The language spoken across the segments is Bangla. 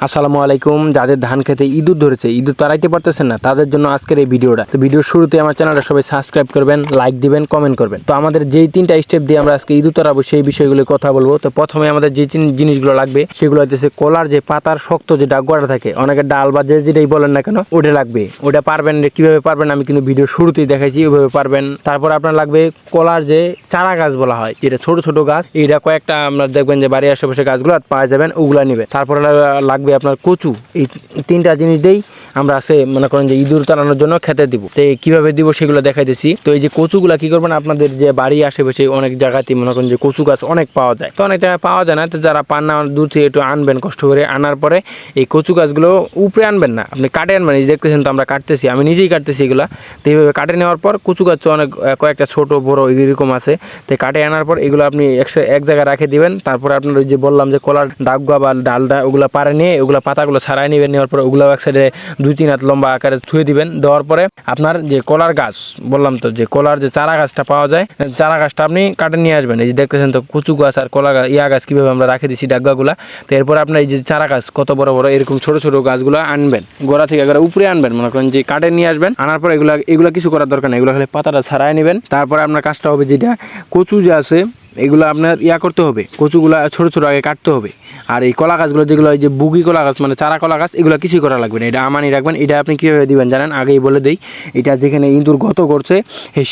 আসসালামু আলাইকুম। যাদের ধান খেতে ইঁদুর ধরেছে, ইঁদুর তাড়াইতে পারতেছেন না, তাদের জন্য আজকের এই ভিডিওটা। তো ভিডিওর শুরুতে আমার চ্যানেলটা সবাই সাবস্ক্রাইব করবেন লাইক দিবেন কমেন্ট করবেন। তো আমাদের যেই তিনটা স্টেপ দিয়ে আমরা আজকে ইঁদুর তাড়াবো, সেই বিষয়গুলো কথা বলব। তো প্রথমে আমাদের যে তিন জিনিসগুলো লাগবে, সেগুলো হচ্ছে কলার যে পাতার শক্ত যে ডাকুয়াটা থাকে, অনেকে ডাল বা যে যেটাই বলেন না কেন, ওটা লাগবে। ওটা পারবেন কীভাবে পারবেন আমি কিন্তু ভিডিও শুরুতেই দেখাইছি, ওইভাবে পারবেন। তারপর আপনার লাগবে কলার যে চারা গাছ বলা হয়, যেটা ছোট ছোট গাছ এটা কয়েকটা আমরা দেখবেন যে বাড়ির আশেপাশে গাছগুলো আর পাওয়া যাবেন, ওগুলা নিবে তারপরে লা- লাগবে আপনার কচু। এই তিনটা জিনিস দিয়েই আমরা আছে মনে করেন যে ইঁদুর তাড়ানোর জন্য খেতে দিব। তো কীভাবে দিব সেগুলো দেখাইতেছি। তো এই যে কচুগুলা কি করবেন, আপনাদের যে বাড়ি আশেপাশে অনেক জায়গাতেই মনে করেন যে কচু গাছ অনেক পাওয়া যায়। তো অনেক জায়গায় পাওয়া যায় না, তো যারা পান না, দূর থেকে একটু আনবেন কষ্ট করে। আনার পরে এই কচু গাছগুলো উপরে আনবেন না। আপনি কাটে আনবেন, এই দেখতেছেন তো আমরা কাটতেছি, আমি নিজেই কাটতেছি এগুলা। তো এইভাবে কাটে নেওয়ার পর কচু গাছ অনেক কয়েকটা ছোট, বড়, এরকম আছে। তো কাটে আনার পর এগুলো আপনি একশো এক জায়গায় রাখে দিবেন। তারপরে আপনার ওই যে বললাম যে কলার ডাকুয়া বা ডালটা ওগুলো পারে নিয়ে ওগুলো পাতাগুলো ছাড়াই নেবেন, নেওয়ার পরে ওগুলো এক সাইডে দুই তিন হাত লম্বা আকারে থুয়ে দিবেন। দেওয়ার পরে আপনার যে কলার গাছ, বললাম তো যে কলার যে চারা গাছটা পাওয়া যায়, চারা গাছটা আপনি কাটে নিয়ে আসবেন। এই যে দেখতেছেন তো কচু গাছ আর কলা গাছ ইয়া গাছ কীভাবে আমরা রাখে দিচ্ছি ডাকুয়াগুলা তো এরপর আপনার এই যে চারা গাছ, কত বড় বড় এরকম ছোট ছোট গাছগুলো আনবেন। গোড়া থেকে একবারে উপরে আনবেন, মনে করেন যে কাটে নিয়ে আসবেন। আনার পর এগুলা এগুলো কিছু করার দরকার নেই, এগুলো খালি পাতাটা ছাড়াই নেবেন। তারপরে আপনার কাজটা হবে যেটা কচু যে আছে এগুলো আপনার ইয়া করতে হবে, কচুগুলা ছোট ছোট আগে কাটতে হবে। আর এই কলা গাছগুলো যেগুলো যে বুগি কলা গাছ মানে চারা কলা গাছ, এগুলো কিছুই করা লাগবে না। এটা আমানি রাখবেন, এটা আপনি কীভাবে দিবেন জানেন? আগেই বলে দিই, এটা যেখানে ইঁদুর গর্ত করছে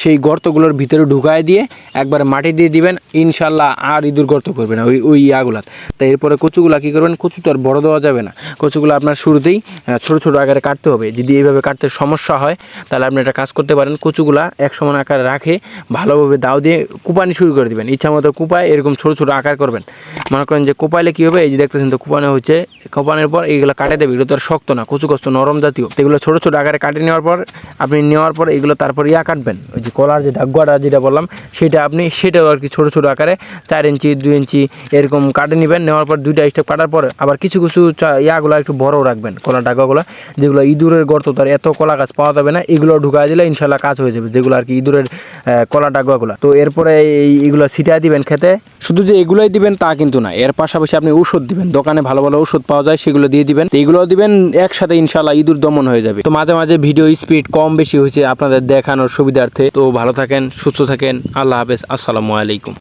সেই গর্তগুলোর ভিতরে ঢুকায় দিয়ে একবার মাটি দিয়ে দিবেন, ইনশাল্লাহ আর ইঁদুর গর্ত করবে না, ওই ওই ইয়াগুলাত। তো এরপরে কচুগুলা কী করবেন? কচু তো আর বড় দেওয়া যাবে না। কচুগুলো আপনার শুরুতেই ছোট ছোট আকারে কাটতে হবে। যদি এইভাবে কাটতে সমস্যা হয়, তাহলে আপনি একটা কাজ করতে পারেন, কচুগুলা এক সমান আকারে রাখে, ভালোভাবে দাও দিয়ে কুপানি শুরু করে দিবেন। ইচ্ছা মতো কুপায় এরকম ছোট ছোট আকার করবেন। মনে করেন যে কোপাইলে কী হবে? এই যে দেখতেছেন তো, কুপানো হচ্ছে। কোপানোর পর এইগুলো কাটে দেবে, এগুলো তো আর শক্ত না কচু কষ্ট নরম জাতীয়। এগুলো ছোট ছোট আকারে কাটে নেওয়ার পর, আপনি নেওয়ার পর এগুলো তারপর ইয়া কাটবেন। ওই যে কলার যে ডাকুয়াটা যেটা বললাম, সেটা আপনি, সেটাও আর কি ছোট ছোট আকারে চার ইঞ্চি, দুই ইঞ্চি এরকম কাটে নেবেন। নেওয়ার পর দুইটা স্টেপ কাটার পর আবার কিছু কিছু ইয়াগুলো একটু বড় রাখবেন, কলার ডাকুয়াগুলো যেগুলো ইঁদুরের গর্ত তার এত কলা গাছ পাওয়া যাবে না। এগুলো ঢুকায় দিলে ইনশাল্লাহ কাজ হয়ে যাবে। যেগুলো আর কি ইঁদুরের কলা ডাকুয়াগুলো তো এরপরে এইগুলো এগুলো ছিটায় দিবেন খেতে? শুধু যে এগুলোই দিবেন তা কিন্তু না। এর পাশাপাশি আপনি ওষুধ দিবেন। দোকানে ভালো ভালো ওষুধ পাওয়া যায়, সেগুলো দিয়ে দিবেন। এগুলো দিবেন, একসাথে ইনশাল্লাহ ইঁদুর দমন হয়ে যাবে। তো মাঝে মাঝে ভিডিও স্পিড কম বেশি হয়েছে আপনাদের দেখানোর সুবিধার্থে। তো ভালো থাকেন, সুস্থ থাকেন। আল্লাহ হাফেজ। আসসালামু আলাইকুম।